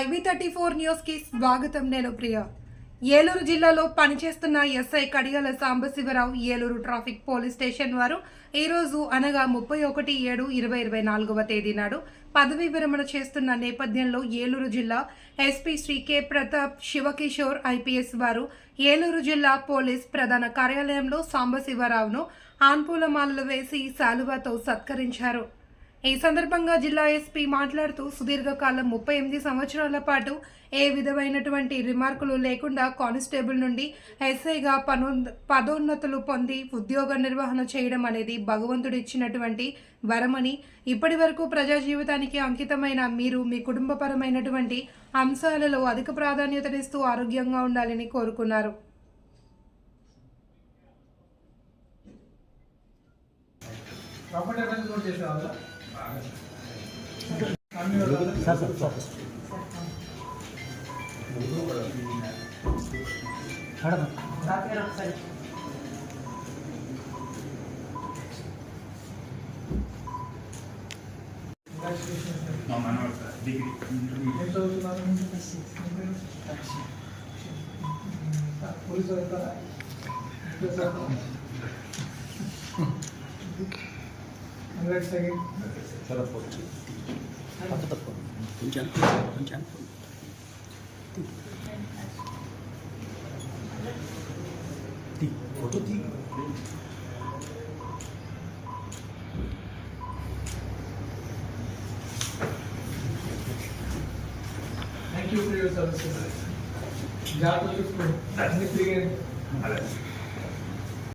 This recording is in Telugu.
ఐవి థర్టీ ఫోర్ న్యూస్కి స్వాగతం నేను ప్రియ. ఏలూరు జిల్లాలో పనిచేస్తున్న SI Kadiyala Sambasivarao Eluru traffic police station వారు ఈరోజు అనగా ముప్పై ఒకటి ఏడు ఇరవై ఇరవై నాలుగవ తేదీ నాడు పదవీ విరమణ చేస్తున్న నేపథ్యంలో ఏలూరు జిల్లా SP Shri K. Pratap Shivakishore IPS వారు ఏలూరు జిల్లా పోలీస్ ప్రధాన కార్యాలయంలో సాంబశివరావును ఆన్పూలమాలలు వేసి శాలువాతో సత్కరించారు. ఈ సందర్భంగా జిల్లా ఎస్పీ మాట్లాడుతూ సుదీర్ఘకాలం ముప్పై ఎనిమిది సంవత్సరాల పాటు ఏ విధమైనటువంటి రిమార్కులు లేకుండా కానిస్టేబుల్ నుండి ఎస్ఐగా పనో పదోన్నతులు పొంది ఉద్యోగ నిర్వహణ చేయడం అనేది భగవంతుడు ఇచ్చినటువంటి వరమని ఇప్పటి వరకు ప్రజా జీవితానికి అంకితమైన మీరు మీ కుటుంబపరమైనటువంటి అంశాలలో అధిక ప్రాధాన్యతనిస్తూ ఆరోగ్యంగా ఉండాలని కోరుకున్నారు. ప్రాపర్టీ చేసేవాళ్ళ మా మనవడు సార్ డిగ్రీ ఏం చదువుతున్నారు పోలీసు వెళ్తారా హండ్రెడ్ సెకండ్ కొంచెం కొంచెం తీ ఫోటో తీ thank you for your services జాగ్రత్త చూసుకోండి అన్ని తిరిగి అదే